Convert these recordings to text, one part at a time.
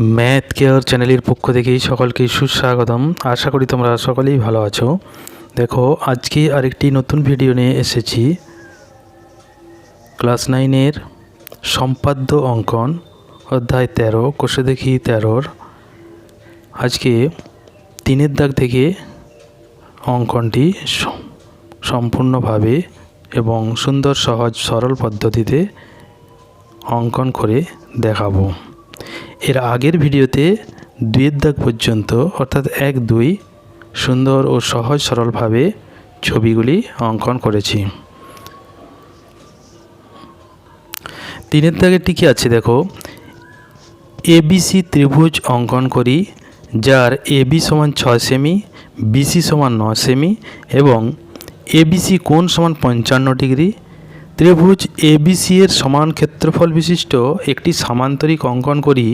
Math care চ্যানেলের পক্ষ থেকেই সকলকে সুস্বাগতম। আশা করি তোমরা সকলেই ভালো আছো। দেখো, আজকে আরেকটি নতুন ভিডিও নিয়ে এসেছি। ক্লাস নাইনের সম্পাদ্য অঙ্কন, অধ্যায় তেরো, কোষে দেখি তেরোর। আজকে তিনের দাগ থেকে অঙ্কনটি সম্পূর্ণভাবে এবং সুন্দর, সহজ, সরল পদ্ধতিতে অঙ্কন করে দেখাবো। এর আগের ভিডিওতে দুইয়ের দাগ পর্যন্ত, অর্থাৎ এক, দুই, সুন্দর ও সহজ সরলভাবে ছবিগুলি অঙ্কন করেছি। তিনের দাগেরটি কি আছে দেখো? এবিসি ত্রিভুজ অঙ্কন করি, যার এবি সমান ছয় সেমি বিসি সমান ন সেমি এবং এবিসি কোণ সমান পঞ্চান্ন ডিগ্রি ত্রিভুজ এবিসি এর সমান ক্ষেত্রফল বিশিষ্ট একটি সামান্তরিক অঙ্কন করি,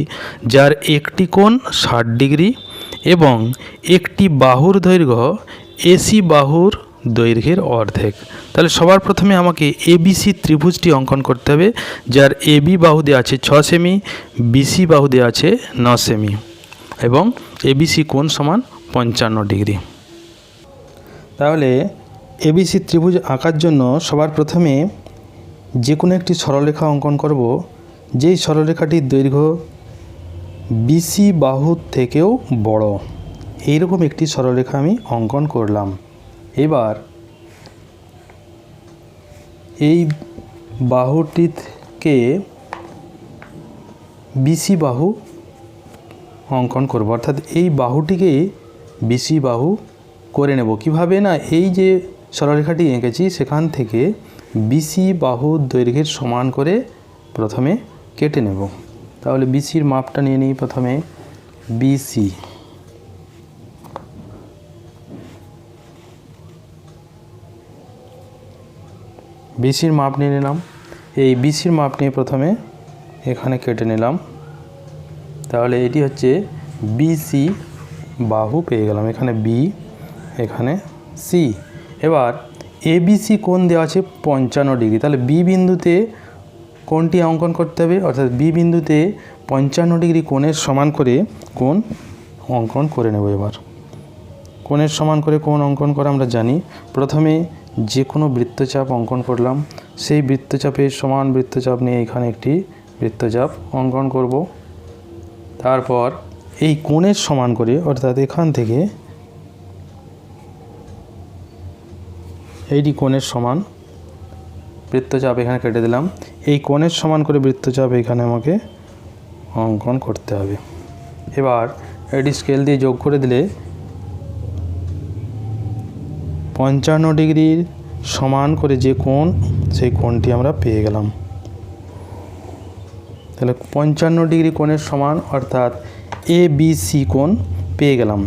যার একটি কোণ ষাট ডিগ্রি এবং একটি বাহুর দৈর্ঘ্য এসি বাহুর দৈর্ঘ্যের অর্ধেক। তাহলে সবার প্রথমে আমাকে এবিসি ত্রিভুজটি অঙ্কন করতে হবে, যার এবি বাহু দেওয়া আছে ছ সেমি বিসি বাহু দেওয়া আছে ন সেমি এবং এবিসি কোণ সমান পঞ্চান্ন ডিগ্রি। তাহলে এবিসি ত্রিভুজ আঁকার জন্য সবার প্রথমে যে কোনো একটি সরলরেখা অঙ্কন করব। যেই সরলরেখাটির দৈর্ঘ্য বিসি বাহুর থেকেও বড়, এইরকম একটি সরলরেখা আমি অঙ্কন করলাম। এবার এই বাহুটিকে বিসি বাহু অঙ্কন করব। অর্থাৎ এই বাহুটিকে বিসি বাহু করে নেব। কীভাবে না এই যে সরলরেখাটি এঁকেছি সেখান থেকে বিসি বাহুর দৈর্ঘ্যের সমান করে প্রথমে কেটে নেব। তাহলে বিসির মাপটা নিয়ে নিই প্রথমে। বিসি বিসির মাপ নিয়ে নিলাম। এই বিসির মাপ নিয়ে প্রথমে এখানে কেটে নিলাম। তাহলে এটি হচ্ছে বিসি বাহু পেয়ে গেলাম। এখানে বি এখানে সি এবার এবিসি কোণ দেওয়া আছে পঞ্চান্ন ডিগ্রি। তাহলে বি বিন্দুতে কোণটি অঙ্কন করতে হবে, অর্থাৎ বি বিন্দুতে পঞ্চান্ন ডিগ্রি কোণের সমান করে কোণ অঙ্কন করে নেব এবার। কোণের সমান করে কোণ অঙ্কন করা আমরা জানি। প্রথমে যে কোনো বৃত্তচাপ অঙ্কন করলাম। সেই বৃত্তচাপের সমান বৃত্তচাপ নিয়ে এখানে একটি বৃত্তচাপ অঙ্কন করব। তারপর এই কোণের সমান করে, অর্থাৎ এখান থেকে এইটি কোণের সমান, বৃত্তচাপ এখানে কেটে দিলাম। এই কোণের সমান করে বৃত্তচাপ এখানে আমাকে অঙ্কন করতে হবে। এবার এটি স্কেল দিয়ে যোগ করে দিলে পঞ্চান্ন ডিগ্রির সমান করে যে কোণ, সেই কোণটি আমরা পেয়ে গেলাম। তাহলে পঞ্চান্ন ডিগ্রি কোণের সমান অর্থাৎ এ বি সি কোণ পেয়ে গেলাম।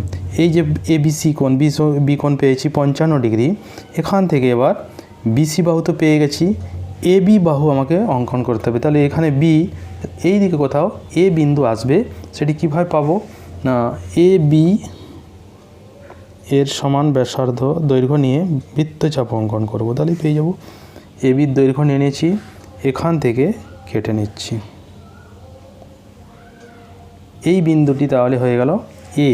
এই যে এ বি সি কোণ বি বি কোণ পেয়েছি পঞ্চান্ন ডিগ্রি। এখান থেকে এবার বিসি বাহু তো পেয়ে গেছি। এ বি বাহু আমাকে অঙ্কন করতে হবে। তাহলে এখানে বি এই দিকে কোথাও এ বিন্দু আসবে, সেটি কীভাবে পাবো? না এ বি এর সমান ব্যাসার্ধ দৈর্ঘ্য নিয়ে বৃত্তচাপ অঙ্কন করব। তাহলে পেয়ে যাব। এ বির দৈর্ঘ্য নিয়ে নিয়েছি। এখান থেকে কেটে নিচ্ছি। এই বিন্দুটি তাহলে হয়ে গেল এ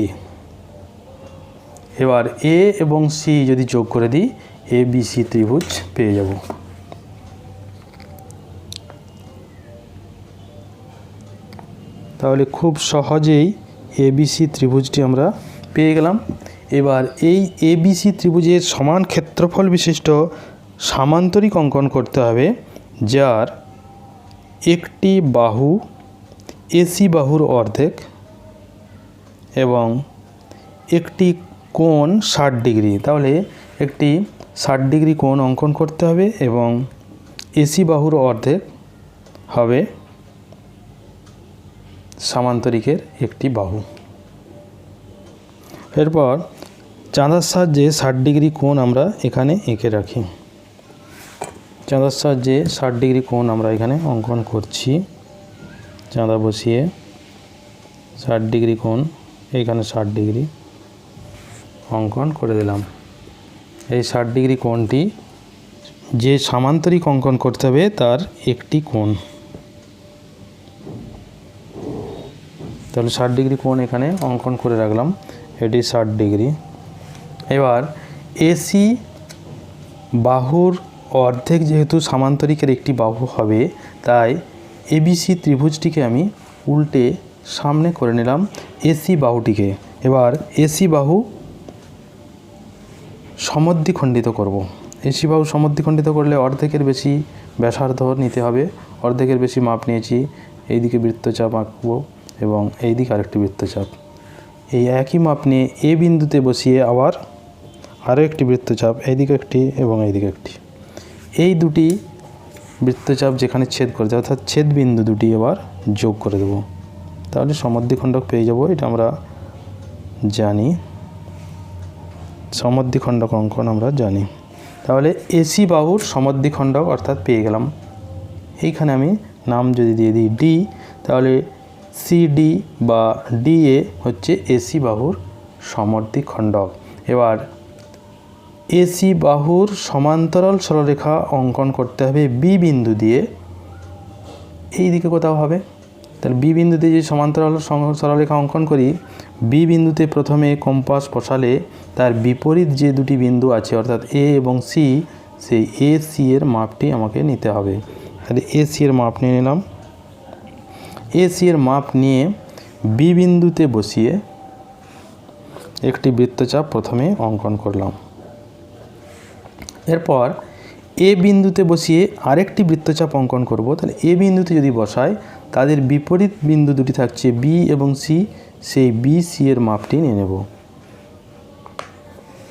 এবার এ এবং সি যদি যোগ করে দিই এ বি সি ত্রিভুজ পেয়ে যাব। তাহলে খুব সহজেই এবিসি ত্রিভুজটি আমরা পেয়ে গেলাম। এবার এই এবিসি ত্রিভুজের সমান ক্ষেত্রফল বিশিষ্ট সামান্তরিক অঙ্কন করতে হবে, যার একটি বাহু এসি বাহুর অর্ধেক এবং একটি কোণ ষাট ডিগ্রি। তাহলে একটি ষাট ডিগ্রি কোণ অঙ্কন করতে হবে এবং এসি বাহুর অর্ধেক হবে সামান্তরিকের একটি বাহু। এরপর চাঁদার সাহায্যে ষাট ডিগ্রি কোণ আমরা এখানে এঁকে রাখি। চাঁদার সাহায্যে ষাট ডিগ্রি কোণ আমরা এখানে অঙ্কন করছি। চাঁদা বসিয়ে ষাট ডিগ্রি কোণ, এখানে ষাট ডিগ্রি। অঙ্কন করে দিলাম। এই ষাট ডিগ্রি কোণটি যে সামান্তরিক অঙ্কন করতে হবে তার একটি কোণ। তাহলে ষাট ডিগ্রি কোণ এখানে অঙ্কন করে রাখলাম, এটি ষাট ডিগ্রি। এবার এসি বাহুর অর্ধেক যেহেতু সামান্তরিকের একটি বাহু হবে, তাই এবিসি ত্রিভুজটিকে আমি উল্টে সামনে করে নিলাম এসি বাহুটিকে। এবার এসি বাহু সমদ্বিখণ্ডিত করব। এসি বাহু সমদ্বিখণ্ডিত করলে অর্ধেকের বেশি ব্যাসার্ধ নিতে হবে। অর্ধেকের বেশি মাপ নিয়েছি। এইদিকে বৃত্তচাপ আঁকবো এবং এই দিকে আরেকটি বৃত্তচাপ। এই একই মাপ নিয়ে এ বিন্দুতে বসিয়ে আবার আরও একটি বৃত্তচাপ, এইদিকে একটি এবং এইদিকে একটি। এই দুটি বৃত্তচাপ যেখানে ছেদ করেছে, অর্থাৎ ছেদ বিন্দু দুটি এবার যোগ করে দেবো। তাহলে সমদ্বিখণ্ডক পেয়ে যাব, এটা আমরা জানি। সমদ্বিখণ্ডক অঙ্কন আমরা জানি। তাহলে এসি বাহুর সমদ্বিখণ্ডক অর্থাৎ পেয়ে গেলাম। এইখানে আমি নাম যদি দিয়ে দিই ডি তাহলে সিডি বা ডিএ হচ্ছে এসি বাহুর সমদ্বিখণ্ডক। এবার এসি বাহুর সমান্তরাল সরলরেখা অঙ্কন করতে হবে বি বিন্দু দিয়ে। এই দিকে কোথাও হবে? তাহলে বি বিন্দু দিয়ে যে সমান্তরাল সরলরেখা অঙ্কন করি বি বিন্দুতে প্রথমে কম্পাস বসালে তার বিপরীত যে দুটি বিন্দু আছে, অর্থাৎ এ এবং সি, সেই এ, সি এর মাপটি আমাকে নিতে হবে। তাহলে এ, সি এর মাপ নিয়ে নিলাম। এ, সি এর মাপ নিয়ে বি বিন্দুতে বসিয়ে একটি বৃত্তচাপ প্রথমে অঙ্কন করলাম। এরপর এ বিন্দুতে বসিয়ে আরেকটি বৃত্তচাপ অঙ্কন করব। তাহলে এ বিন্দুতে যদি বসাই তাদের বিপরীত বিন্দু দুটি থাকছে বি এবং সি সেই বি সি এর মাপটি নিয়ে নেব।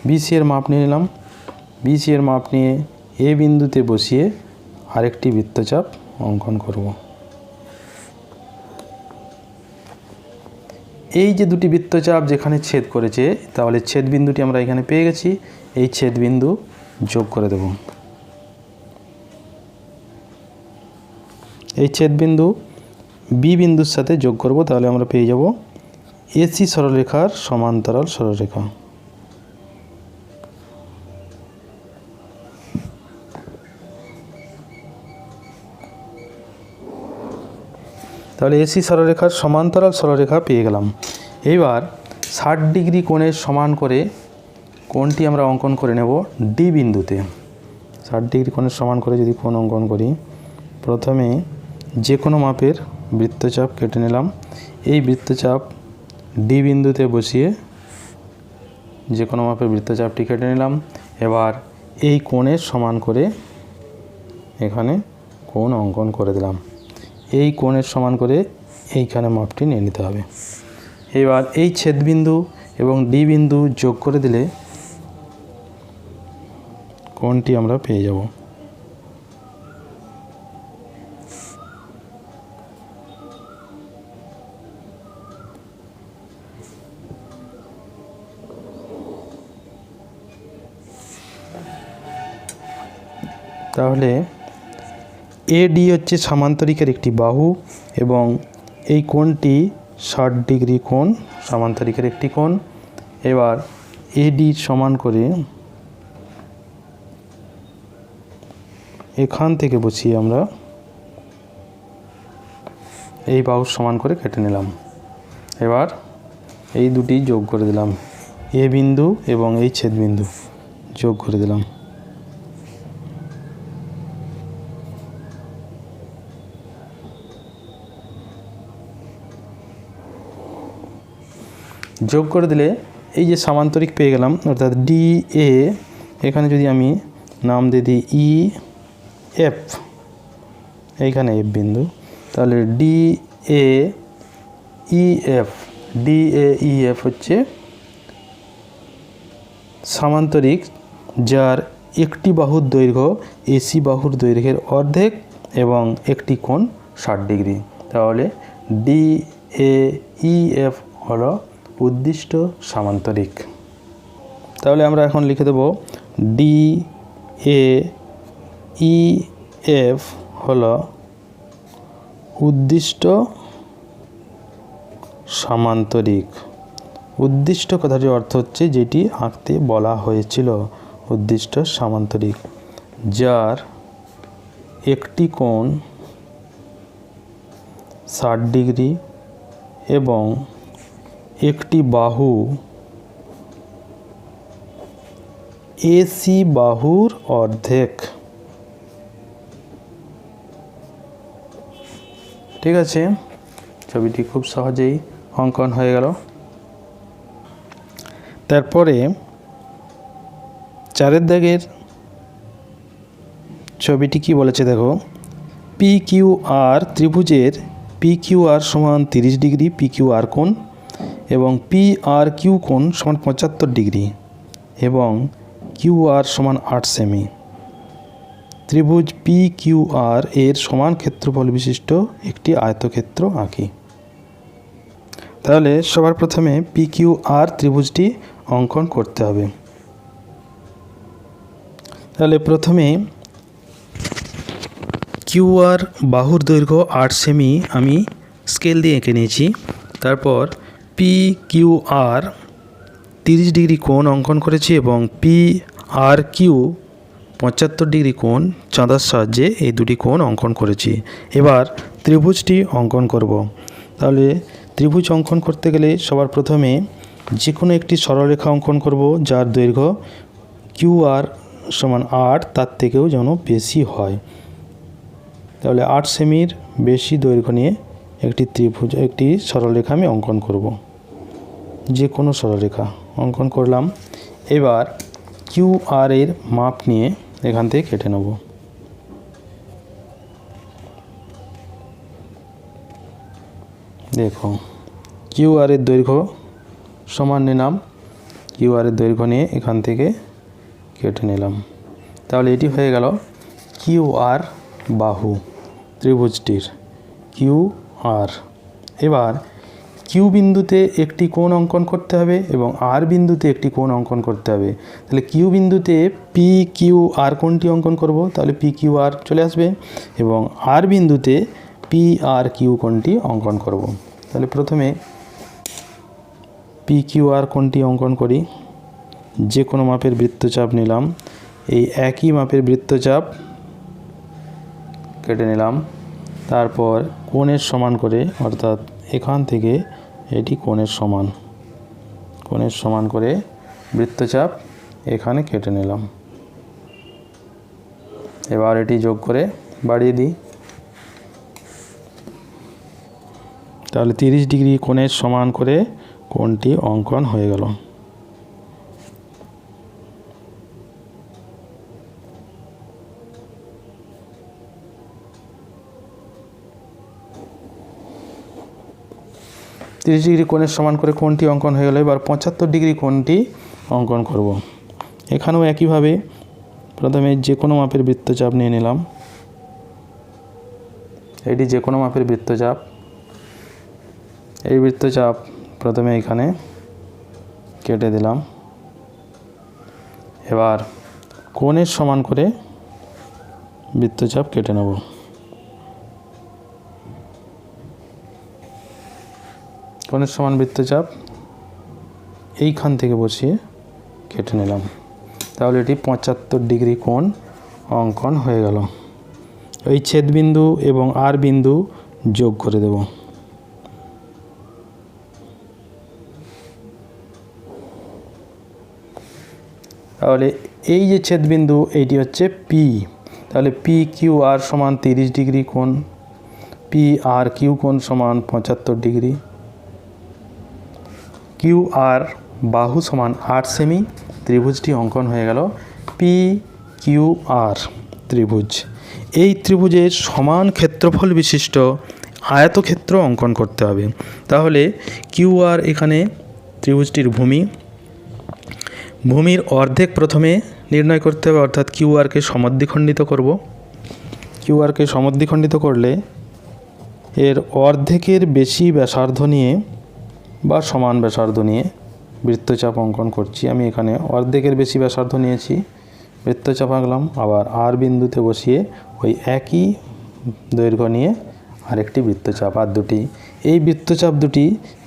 বি সি এর মাপ নিয়ে নিলাম। বি সি এর মাপ নিয়ে এ বিন্দুতে বসিয়ে আরেকটি বৃত্তচাপ অঙ্কন করব। এই যে দুটি বৃত্তচাপ যেখানে ছেদ করেছে, তাহলে ছেদ বিন্দুটি আমরা এখানে পেয়ে গেছি। এই ছেদ বিন্দু যোগ করে দেব। এই ছেদ বিন্দু বি বিন্দুর সাথে যোগ করব, তাহলে আমরা পেয়ে যাব এসি সরলরেখার সমান্তরাল সরলরেখা। তাহলে এসি সরলরেখার সমান্তরাল সরলরেখা পেয়ে গেলাম। এবার ষাট ডিগ্রি কোণের সমান করে কোণটি আমরা অঙ্কন করে নেব ডি বিন্দুতে। ষাট ডিগ্রি কোণের সমান করে যদি কোণ অঙ্কন করি, প্রথমে যে কোনো মাপের বৃত্তচাপ কেটে নিলাম। এই বৃত্তচাপ ডি বিন্দুতে বসিয়ে যে কোনো মাপের বৃত্তচাপটি কেটে নিলাম। এবার এই কোণের সমান করে এখানে কোণ অঙ্কন করে দিলাম। এই কোণের সমান করে এইখানে মাপটি নিয়ে নিতে হবে। এবার এই ছেদবিন্দু এবং ডি বিন্দু যোগ করে দিলে কোণটি আমরা পেয়ে যাব। তাহলে এডি হচ্ছে সামান্তরিকের একটি বাহু এবং এই কোণটি ষাট ডিগ্রি কোণ, সামান্তরিকের একটি কোণ। এবার এডি সমান করে এখান থেকে বসিয়ে আমরা। এই বাহু সমান করে কেটে নিলাম। এবার এই দুটি যোগ করে দিলাম। এ বিন্দু এবং এই ছেদ বিন্দু যোগ করে দিলাম। যোগ করে দিলে এই যে সামান্তরিক পেয়ে গেলাম, অর্থাৎ ডি এ এখানে যদি আমি নাম দিয়ে দিই ই এফ এইখানে এফ বিন্দু, তাহলে D A E F D A E F হচ্ছে সামান্তরিক, যার একটি বাহুর দৈর্ঘ্য এসি বাহুর দৈর্ঘ্যের অর্ধেক এবং একটি কোণ ষাট ডিগ্রি। তাহলে ডি এ ই এফ হলো উদ্দিষ্ট সামান্তরিক। তাহলে আমরা এখন লিখে দেব ডি এ ই এফ হল উদ্দিষ্ট সামান্তরিক। উদ্দিষ্ট কথাটির অর্থ হচ্ছে যেটি আঁকতে বলা হয়েছিল, উদ্দিষ্ট সামান্তরিক, যার একটি কোণ ষাট ডিগ্রি এবং একটি বাহু, এসি বাহুর অর্ধেক। ঠিক আছে? ছবিটি খুব সহজেই অঙ্কন হয়ে গেল। তারপরে চারের দাগের ছবিটি কি বলেছে দেখো? পি কিউ আর ত্রিভুজের পি কিউ আর সমান তিরিশ ডিগ্রি পি কিউ আর কোণ এবং পি আর কিউ কোণ সমান পঁচাত্তর ডিগ্রি এবং কিউ আর সমান আট সেমি। ত্রিভুজ পি কিউ আর এর সমান ক্ষেত্রফল বিশিষ্ট একটি আয়তক্ষেত্র আঁকি। তাহলে সবার প্রথমে পি কিউ আর ত্রিভুজটি অঙ্কন করতে হবে। তাহলে প্রথমে কিউ আর বাহুর দৈর্ঘ্য আট সেমি আমি স্কেল দিয়ে এঁকে নিয়েছি। তারপর পি কিউ আর তিরিশ ডিগ্রি কোণ অঙ্কন করেছি এবং পি আর কিউ পঁচাত্তর ডিগ্রি কোণ চাঁদার সাহায্যে এই দুটি কোণ অঙ্কন করেছি। এবার ত্রিভুজটি অঙ্কন করব। তাহলে ত্রিভুজ অঙ্কন করতে গেলে সবার প্রথমে যে কোনো একটি সরলরেখা অঙ্কন করব, যার দৈর্ঘ্য কিউ আর সমান আট তার থেকেও যেন বেশি হয়। তাহলে আট সেমির বেশি দৈর্ঘ্য নিয়ে একটি ত্রিভুজ, একটি সরলরেখা আমি অঙ্কন করব। যে কোনো সরলরেখা অঙ্কন করলাম। এবার কিউ আর এর মাপ নিয়ে এখান থেকে কেটে নেব। দেখো কিউ আর এর দৈর্ঘ্য সমান নিলাম। কিউ আর এর দৈর্ঘ্য নিয়ে এখান থেকে কেটে নিলাম। তাহলে এটি হয়ে গেল কিউ আর বাহু, ত্রিভুজটির কিউ আর এবার কিউ বিন্দুতে একটি কোণ অঙ্কন করতে হবে এবং আর বিন্দুতে একটি কোণ অঙ্কন করতে হবে। তাহলে কিউ বিন্দুতে পি কিউ আর কোণটি অঙ্কন করব। তাহলে পি কিউ আর চলে আসবে এবং আর বিন্দুতে পি আর কিউ কোণটি অঙ্কন করব। তাহলে প্রথমে পি কিউ আর কোণটি অঙ্কন করি। যে কোনো মাপের বৃত্তচাপ নিলাম। এই একই মাপের বৃত্তচাপ কেটে নিলাম। তারপর কোণের সমান করে, অর্থাৎ এখান থেকে এটি কোণের সমান। কোণের সমান করে বৃত্তচাপ এখানে কেটে নিলাম। এবার এটি যোগ করে বাড়িয়ে দিই। তাহলে তিরিশ ডিগ্রি কোণের সমান করে কোণটি অঙ্কন হয়ে গেল। তিরিশ ডিগ্রি কোণের সমান করে কোণটি অঙ্কন হয়ে গেল। এবার পঁচাত্তর ডিগ্রি কোণটি অঙ্কন করব। এখানেও একইভাবে প্রথমে যে কোনো মাপের বৃত্তচাপ নিয়ে নিলাম। এটি যে কোনো মাপের বৃত্তচাপ। এই বৃত্তচাপ প্রথমে এখানে কেটে দিলাম। এবার কোণের সমান করে বৃত্তচাপ কেটে নেব। কোণের সমান বৃত্তচাপ এইখান থেকে বসিয়ে কেটে নিলাম। তাহলে এটি পঁচাত্তর ডিগ্রি কোণ অঙ্কন হয়ে গেল। এই ছেদবিন্দু এবং আর বিন্দু যোগ করে দেব। তাহলে এই যে ছেদবিন্দু, এইটি হচ্ছে পি তাহলে পি কিউ আর সমান তিরিশ ডিগ্রি কোণ পি আর কিউ কোণ সমান পঁচাত্তর ডিগ্রি। কিউ আর বাহু সমান আট সেমি ত্রিভুজটি অঙ্কন হয়ে গেল পি কিউ আর ত্রিভুজ। এই ত্রিভুজের সমান ক্ষেত্রফল বিশিষ্ট আয়তক্ষেত্র অঙ্কন করতে হবে। তাহলে কিউ আর এখানে ত্রিভুজটির ভূমি, ভূমির অর্ধেক প্রথমে নির্ণয় করতে হবে, অর্থাৎ কিউ আরকে সমদ্বিখণ্ডিত করব। কিউ আরকে সমদ্বিখণ্ডিত করলে এর অর্ধেকের বেশি ব্যাসার্ধ নিয়ে বা সমান ব্যাসার্ধ নিয়ে বৃত্তচাপ অঙ্কন করছি। আমি এখানে অর্ধেকের বেশি ব্যাসার্ধ নিয়েছি। বৃত্তচাপ আঁকলাম, আবার আর বিন্দুতে বসিয়ে ওই একই দৈর্ঘ্য নিয়ে আরেকটি বৃত্তচাপ আর দুটি। এই বৃত্তচাপ দুটি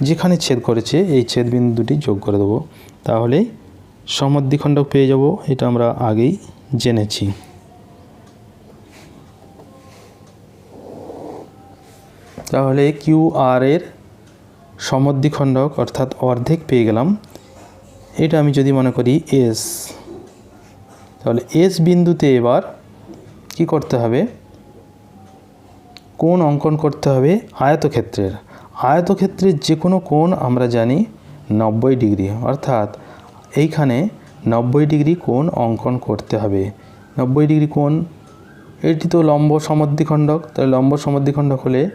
যেখানে ছেদ করেছে, এই ছেদ বিন্দু দুটি যোগ করে দেবো। তাহলেই সমদ্বিখণ্ডক পেয়ে যাব, এটা আমরা আগেই জেনেছি। তাহলে কিউ আর এর সমদ্বিখণ্ডক অর্থাৎ অর্ধেক পেয়ে গেলাম। এটা আমি যদি মনে করি এস তাহলে এস বিন্দুতে এবার কি করতে হবে? কোণ অঙ্কন করতে হবে আয়তক্ষেত্রের। আয়তক্ষেত্রের যে কোনো কোণ আমরা জানি নব্বই ডিগ্রি, অর্থাৎ এইখানে নব্বই ডিগ্রি কোণ অঙ্কন করতে হবে। নব্বই ডিগ্রি কোণ, এটি তো লম্ব সমদ্বিখণ্ডক তাহলে লম্ব সমদ্বিখণ্ডক হলে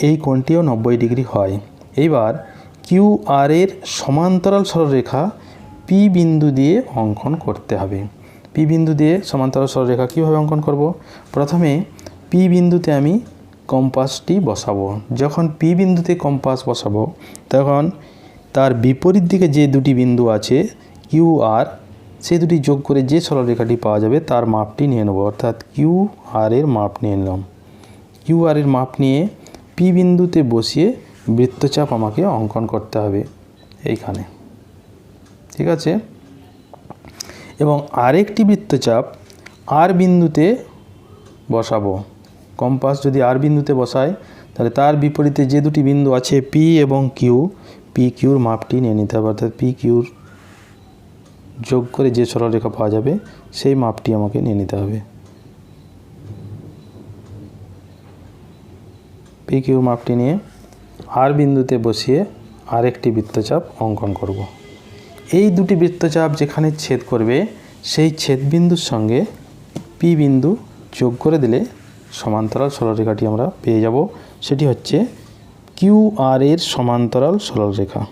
এই কোণটিও নব্বই ডিগ্রি হয়। এইবার কিউ আর এর সমান্তরাল সরলরেখা পি বিন্দু দিয়ে অঙ্কন করতে হবে। পি বিন্দু দিয়ে সমান্তরাল সরলরেখা কীভাবে অঙ্কন করব? প্রথমে পি বিন্দুতে আমি কম্পাসটি বসাবো। যখন পি বিন্দুতে কম্পাস বসাবো, তখন তার বিপরীত দিকে যে দুটি বিন্দু আছে, কিউ আর সেই দুটি যোগ করে যে সরলরেখাটি পাওয়া যাবে, তার মাপটি নিয়ে নেব। অর্থাৎ কিউ আর এর মাপ নিয়ে নিলাম। কিউ আর এর মাপ নিয়ে পি বিন্দুতে বসিয়ে বৃত্তচাপ আমাকে অঙ্কন করতে হবে এইখানে। ঠিক আছে? এবং আরেকটি বৃত্তচাপ আর বিন্দুতে বসাবো। কম্পাস যদি আর বিন্দুতে বসায়, তাহলে তার বিপরীতে যে দুটি বিন্দু আছে পি এবং কিউ, পি কিউর মাপটি নিয়ে নিতে হবে। অর্থাৎ পি কিউর যোগ করে যে সরলরেখা পাওয়া যাবে, সেই মাপটি আমাকে নিয়ে নিতে হবে। পি কিউ মাপটি নিয়ে আর বিন্দুতে বসিয়ে আরেকটি বৃত্তচাপ অঙ্কন করব। এই দুটি বৃত্তচাপ যেখানে ছেদ করবে, সেই ছেদ বিন্দুর সঙ্গে পি বিন্দু যোগ করে দিলে সমান্তরাল সরলরেখাটি আমরা পেয়ে যাব। সেটি হচ্ছে কিউ আর এর সমান্তরাল সরলরেখা।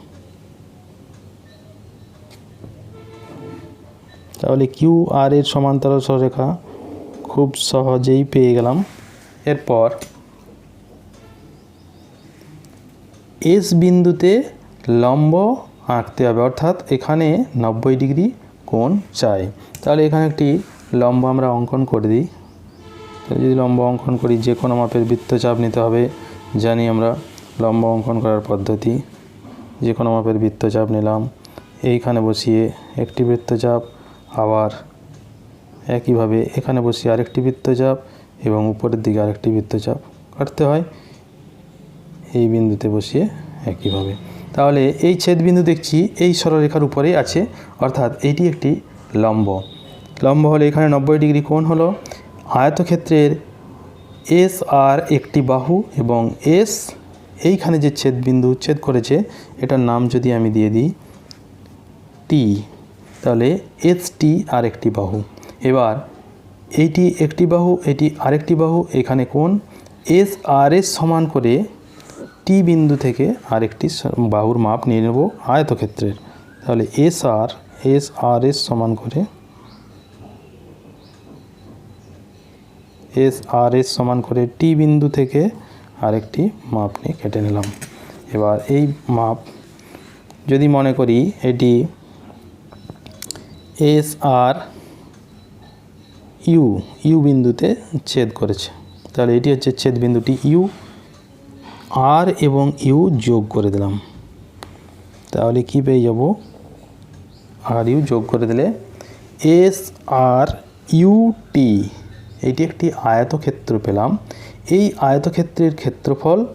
তাহলে কিউ আর এর সমান্তরাল সরলরেখা খুব সহজেই পেয়ে গেলাম। এরপর এস বিন্দুতে লম্ব আঁকতে হবে, অর্থাৎ এখানে নব্বই ডিগ্রি কোণ চাই। তাহলে এখানে একটি লম্ব আমরা অঙ্কন করে দিই। তাহলে যদি লম্ব অঙ্কন করি, যে কোনো মাপের বৃত্তচাপ নিতে হবে, জানি আমরা লম্ব অঙ্কন করার পদ্ধতি। যে কোনো মাপের বৃত্তচাপ নিলাম। এইখানে বসিয়ে একটি বৃত্তচাপ, আবার একইভাবে এখানে বসিয়ে আরেকটি বৃত্তচাপ এবং উপরের দিকে আরেকটি বৃত্তচাপ কাটতে হয়। এই বিন্দুতে বসিয়ে একইভাবে। তাহলে এই ছেদ বিন্দু দেখছি এই সরলরেখার উপরেই আছে, অর্থাৎ এটি একটি লম্ব। লম্ব হলে এখানে নব্বই ডিগ্রি কোণ হলো। আয়তক্ষেত্রের এস আর একটি বাহু এবং এস এইখানে যে ছেদ বিন্দু ছেদ করেছে, এটার নাম যদি আমি দিয়ে দিই টি, তাহলে এস টি আর একটি বাহু। এবার এইটি একটি বাহু, এটি আরেকটি বাহু, এখানে কোন এস আর এস সমান করে টি বিন্দু থেকে আরেকটি বাহুর মাপ নিয়ে নেব আয়তক্ষেত্রের। তাহলে S R S R S সমান করে এস আর এস সমান করে টি বিন্দু থেকে আরেকটি মাপ নিয়ে কেটে নিলাম। এবার এই মাপ, যদি মনে করি এটি এস আর ইউ ইউ বিন্দুতে ছেদ করেছে, তাহলে এটি হচ্ছে ছেদ বিন্দুটি ইউ আর এবং ইউ যোগ করে দিলাম। তাহলে কি পেয়ে যাব? আর, ইউ যোগ করে দিলে এস আর ইউ টি, এটি একটি আয়তক্ষেত্র পেলাম। এই আয়তক্ষেত্রের ক্ষেত্রফল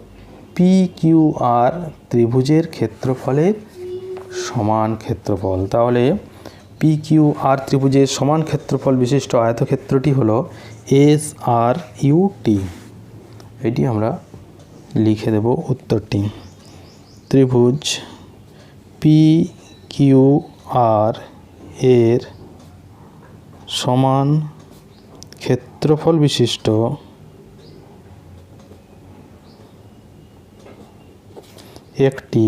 পি কিউ আর ত্রিভুজের ক্ষেত্রফলের সমান ক্ষেত্রফল। তাহলে পি কিউ আর ত্রিভুজের সমান ক্ষেত্রফল বিশিষ্ট আয়তক্ষেত্রটি হলো এস আর ইউ টি। এটি আমরা লিখে দেব উত্তরটি। ত্রিভুজ পি কিউ আর এর সমান ক্ষেত্রফল বিশিষ্ট একটি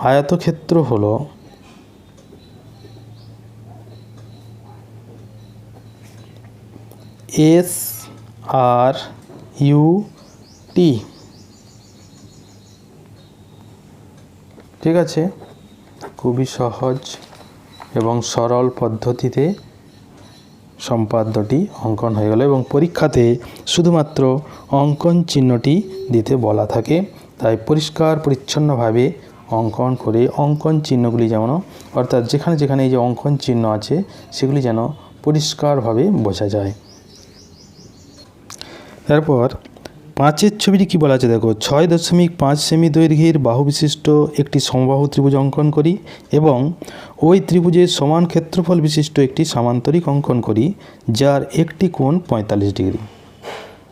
আয়তক্ষেত্র হলো এস আর ইউ টি ঠিক আছে। খুবই সহজ এবং সরল পদ্ধতিতে সম্পাদ্যটি অঙ্কন হয়ে গেল এবং পরীক্ষাতে শুধুমাত্র অঙ্কন চিহ্নটি দিতে বলা থাকে। তাই পরিষ্কার, পরিচ্ছন্নভাবে অঙ্কন করে অঙ্কন চিহ্নগুলি যেমন, অর্থাৎ যেখানে যেখানে এই যে অঙ্কন চিহ্ন আছে, সেগুলি যেন পরিষ্কারভাবে বোঝা যায়। তারপর পাঁচের ছবিটি কি বলা আছে? দেখো, ছয় দশমিক পাঁচ সেমি দৈর্ঘ্যের বাহু বিশিষ্ট একটি সমবাহু ত্রিভুজ অঙ্কন করি এবং ওই ত্রিভুজের সমান ক্ষেত্রফল বিশিষ্ট একটি সামান্তরিক অঙ্কন করি, যার একটি কোণ পঁয়তাল্লিশ ডিগ্রি।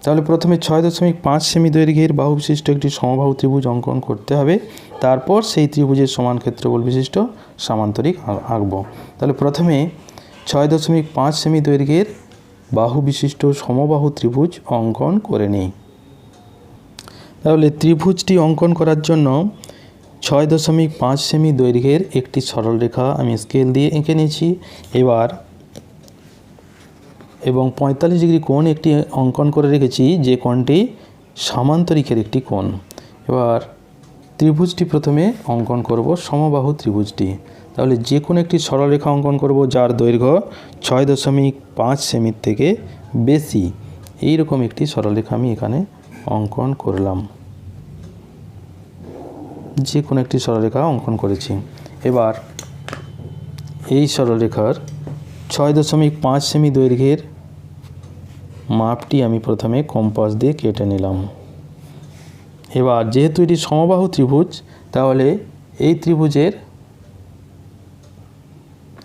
তাহলে প্রথমে ছয় দশমিক পাঁচ সেমি দৈর্ঘ্যের বাহু বিশিষ্ট একটি সমবাহু ত্রিভুজ অঙ্কন করতে হবে, তারপর সেই ত্রিভুজের সমান ক্ষেত্রফল বিশিষ্ট সামান্তরিক আঁকবো। তাহলে প্রথমে ছয় দশমিক পাঁচ সেমি দৈর্ঘ্যের বাহু বিশিষ্ট সমবাহু ত্রিভুজ অঙ্কন করে নিই। তাহলে ত্রিভুজটি অঙ্কন করার জন্য ছয় দশমিক পাঁচ সেমি দৈর্ঘ্যের একটি সরলরেখা আমি স্কেল দিয়ে এঁকে নিয়েছি। এবার এবং পঁয়তাল্লিশ ডিগ্রি কোণ একটি অঙ্কন করে রেখেছি যে কোণটি সামান্তরিকের একটি কোণ। এবার ত্রিভুজটি প্রথমে অঙ্কন করব সমবাহু ত্রিভুজটি। তাহলে যে কোনো একটি সরলরেখা অঙ্কন করব যার দৈর্ঘ্য ছয় দশমিক পাঁচ সেমির থেকে বেশি। এই রকম একটি সরলরেখা আমি এখানে অঙ্কন করলাম। যে কোনো একটি সরলরেখা অঙ্কন করেছি। এবার এই সরলরেখার ছয় দশমিক পাঁচ সেমি দৈর্ঘ্যের মাপটি আমি প্রথমে কম্পাস দিয়ে কেটে নিলাম। এবার যেহেতু এটি সমবাহু ত্রিভুজ, তাহলে এই ত্রিভুজের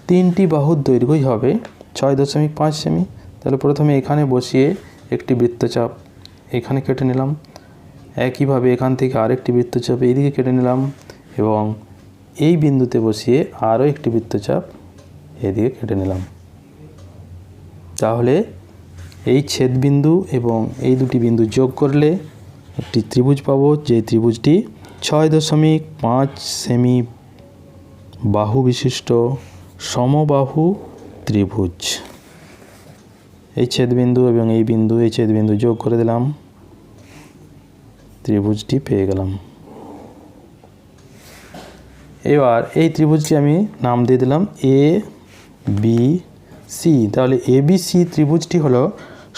তিনটি বাহুর দৈর্ঘ্যই হবে ছয় দশমিক পাঁচ সেমি। তাহলে প্রথমে এখানে বসিয়ে একটি বৃত্তচাপ এখানে কেটে নিলাম। একইভাবে এখান থেকে আরেকটি বৃত্তচাপ এইদিকে কেটে নিলাম এবং এই বিন্দুতে বসিয়ে আরও একটি বৃত্তচাপ এদিকে কেটে নিলাম। তাহলে এই ছেদবিন্দু এবং এই দুটি বিন্দু যোগ করলে একটি ত্রিভুজ পাবো, যে ত্রিভুজটি ছয় দশমিক পাঁচ সেমি বাহু বিশিষ্ট সমবাহু ত্রিভুজ। এই ছেদবিন্দু এবং এই বিন্দু এই ছেদবিন্দু যোগ করে দিলাম ত্রিভুজটি পেয়ে গেলাম এবার এই ত্রিভুজটি আমি নাম দিয়ে দিলাম এ বি সি তাহলে এ বি সি ত্রিভুজটি হলো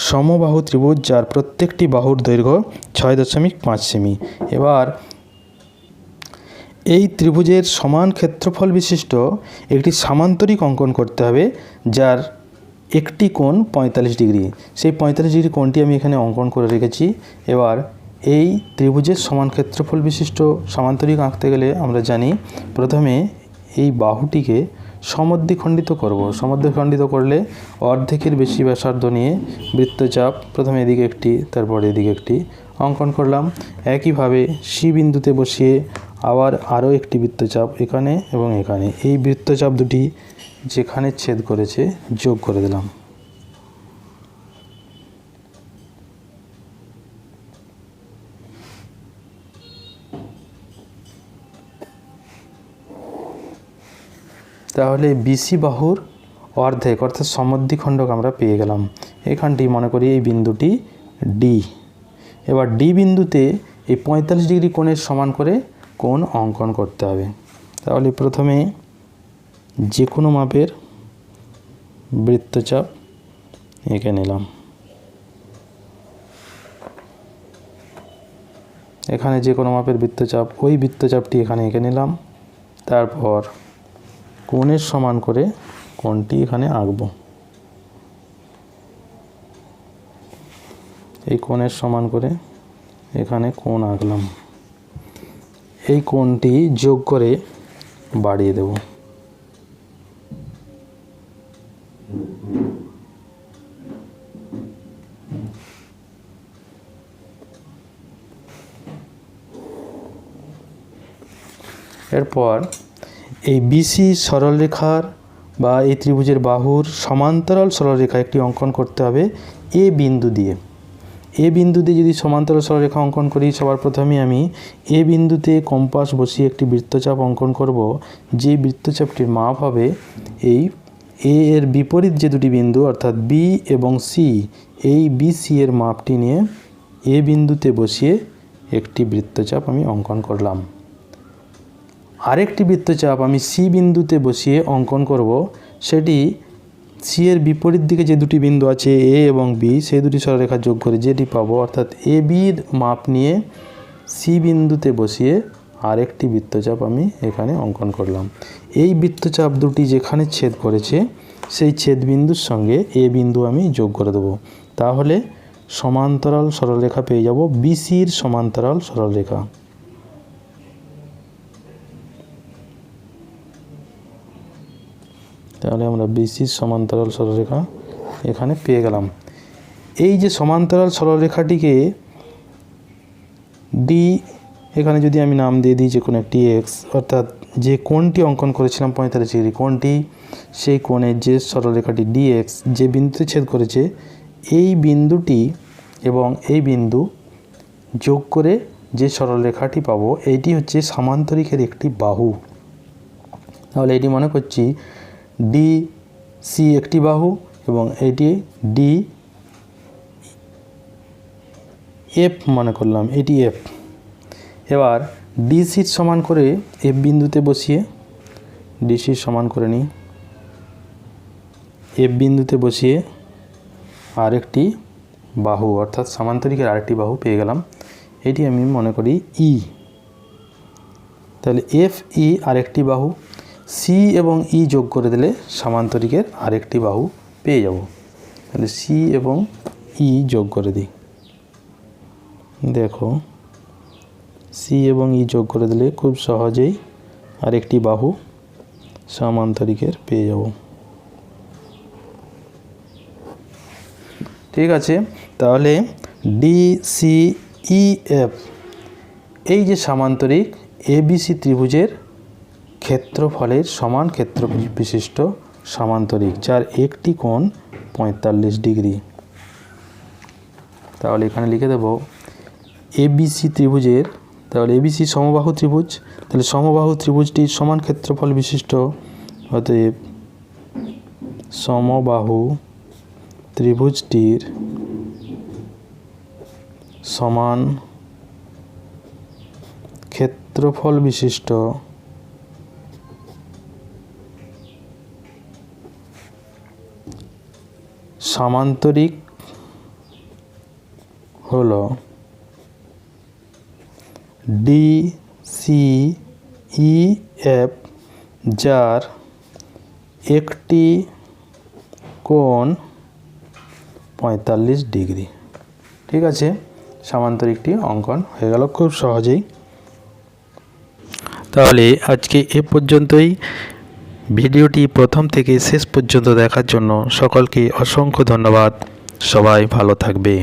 সমবাহু ত্রিভুজ যার প্রত্যেকটি বাহুর দৈর্ঘ্য ছয় দশমিক পাঁচ সেমি এবার এই ত্রিভুজের সমান ক্ষেত্রফল বিশিষ্ট একটি সামান্তরিক অঙ্কন করতে হবে যার একটি কোণ পঁয়তাল্লিশ ডিগ্রি। সেই পঁয়তাল্লিশ ডিগ্রি কোণটি আমি এখানে অঙ্কন করে রেখেছি। এবার এই ত্রিভুজের সমান ক্ষেত্রফল বিশিষ্ট সামান্তরিক আঁকতে গেলে আমরা জানি, প্রথমে এই বাহুটিকে সমদ্বিখণ্ডিত করব। সমদ্বিখণ্ডিত করলে অর্ধেকের বেশি ব্যাসার্ধ নিয়ে বৃত্তচাপ প্রথমে এদিকে একটি, তারপর এদিকে একটি অঙ্কন করলাম। একইভাবে সি বিন্দুতে বসিয়ে আবার আরও একটি বৃত্তচাপ এখানে এবং এখানে। এই বৃত্তচাপ দুটি যেখানে ছেদ করেছে, যোগ করে দিলাম। তাহলে বিসি বাহুর অর্ধেক, অর্থাৎ সমদ্বিখণ্ডক আমরা পেয়ে গেলাম। এখানটি মনে করি এই বিন্দুটি ডি এবার ডি বিন্দুতে এই পঁয়তাল্লিশ ডিগ্রি কোণের সমান করে কোণ অঙ্কন করতে হবে। তাহলে প্রথমে যে কোনো মাপের বৃত্তচাপ এঁকে নিলাম। এখানে যে কোনো মাপের বৃত্তচাপ, ওই বৃত্তচাপটি এখানে এঁকে নিলাম। তারপর কোণের সমান করে কোণটি এখানে আঁকবো। এই কোণের সমান করে এখানে কোণ আঁকলাম। এই কোণটি যোগ করে বাড়িয়ে দেব। এরপর এই বিসি সরলরেখার বা এই ত্রিভুজের বাহুর সমান্তরাল সরলরেখা একটি অঙ্কন করতে হবে এ বিন্দু দিয়ে। এ বিন্দু দিয়ে যদি সমান্তরাল সরলরেখা অঙ্কন করি, সবার প্রথমে আমি এ বিন্দুতে কম্পাস বসিয়ে একটি বৃত্তচাপ অঙ্কন করব। যে বৃত্তচাপটির মাপ হবে এই এ এর বিপরীত যে দুটি বিন্দু, অর্থাৎ বি এবং সি এই বি সি এর মাপটি নিয়ে এ বিন্দুতে বসিয়ে একটি বৃত্তচাপ আমি অঙ্কন করলাম। আরেকটি বৃত্তচাপ আমি সি বিন্দুতে বসিয়ে অঙ্কন করব। সেটি সি এর বিপরীত দিকে যে দুটি বিন্দু আছে এ এবং বি সেই দুটি সরলরেখা যোগ করে যেটি পাবো, অর্থাৎ এ বির মাপ নিয়ে সি বিন্দুতে বসিয়ে আরেকটি বৃত্তচাপ আমি এখানে অঙ্কন করলাম। এই বৃত্তচাপ দুটি যেখানে ছেদ করেছে, সেই ছেদ বিন্দুর সঙ্গে এ বিন্দু আমি যোগ করে দেবো। তাহলে সমান্তরাল সরলরেখা পেয়ে যাব বিসির সমান্তরাল সরলরেখা। তাহলে আমরা বিসির সমান্তরাল সরলরেখা এখানে পেয়ে গেলাম। এই যে সমান্তরাল সরলরেখাটিকে ডি এখানে যদি আমি নাম দিয়ে দিই যে কোনো একটি এক্স অর্থাৎ যে কোণটি অঙ্কন করেছিলাম পঁয়তাল্লিশ ডিগ্রি কোণটি, সেই কোণের যে সরলরেখাটি ডিএক্স যে বিন্দুতে ছেদ করেছে, এই বিন্দুটি এবং এই বিন্দু যোগ করে যে সরলরেখাটি পাবো, এইটি হচ্ছে সামান্তরিকের একটি বাহু। তাহলে এটি মনে করছি ডি সি একটি বাহু এবং এটি ডি এফ মনে করলাম, এটি এফ এবার ডিসির সমান করে এফ বিন্দুতে বসিয়ে ডিসির সমান করে নিই। এফ বিন্দুতে বসিয়ে আরেকটি বাহু, অর্থাৎ সামান্তরিকের আরেকটি বাহু পেয়ে গেলাম। এটি আমি মনে করি ই তাহলে এফ ই আরেকটি বাহু। সি এবং ই যোগ করে দিলে সামান্তরিকের আরেকটি বাহু পেয়ে যাব। তাহলে সি এবং ই যোগ করে দিই। দেখো সি এবং ই যোগ করে দিলে খুব সহজেই আরেকটি বাহু সামান্তরিকের পেয়ে যাব। ঠিক আছে, তাহলে ডি সি ই এফ এই যে সামান্তরিক এবিসি ত্রিভুজের ক্ষেত্রফলের সমান ক্ষেত্র বিশিষ্ট সামান্তরিক, যার একটি কোণ পঁয়তাল্লিশ ডিগ্রি। তাহলে এখানে লিখে দেব এবিসি ত্রিভুজের, তাহলে এবিসি সমবাহু ত্রিভুজ, তাহলে সমবাহু ত্রিভুজটির সমান ক্ষেত্রফল বিশিষ্ট অতএব সমবাহু ত্রিভুজটির সমান ক্ষেত্রফল বিশিষ্ট সামান্তরিক হল ডি সি ই এফ যার একটি কোণ পঁয়তাল্লিশ ডিগ্রি। ঠিক আছে? সামান্তরিকটি অঙ্কন হয়ে গেল খুব সহজেই। তাহলে আজকে এ পর্যন্তই। ভিডিওটি প্রথম থেকে শেষ পর্যন্ত দেখার জন্য সকলকে অসংখ্য ধন্যবাদ। সবাই ভালো থাকবে।